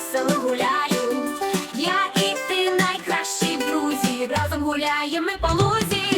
весело гуляю. Я і ти найкращі друзі. Разом гуляємо по лузі.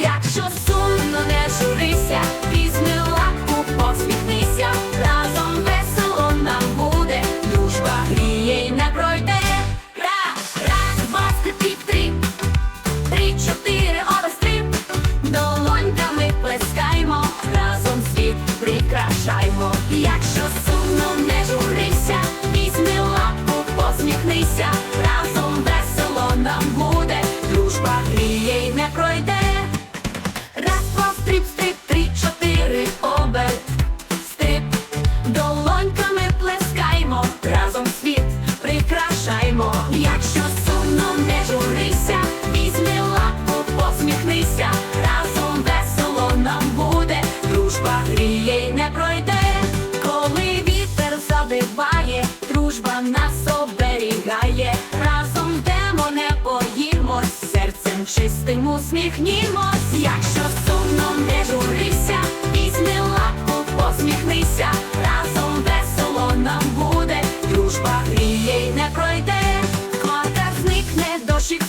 не пройде, коли вітер задиває, дружба нас оберігає, разом демо не боїмось, серцем чистим усміхнімось, якщо сумно не журися, візьми лапку, посміхнися, разом весело нам буде, дружба гріє й не пройде, в хмарках зникне дощик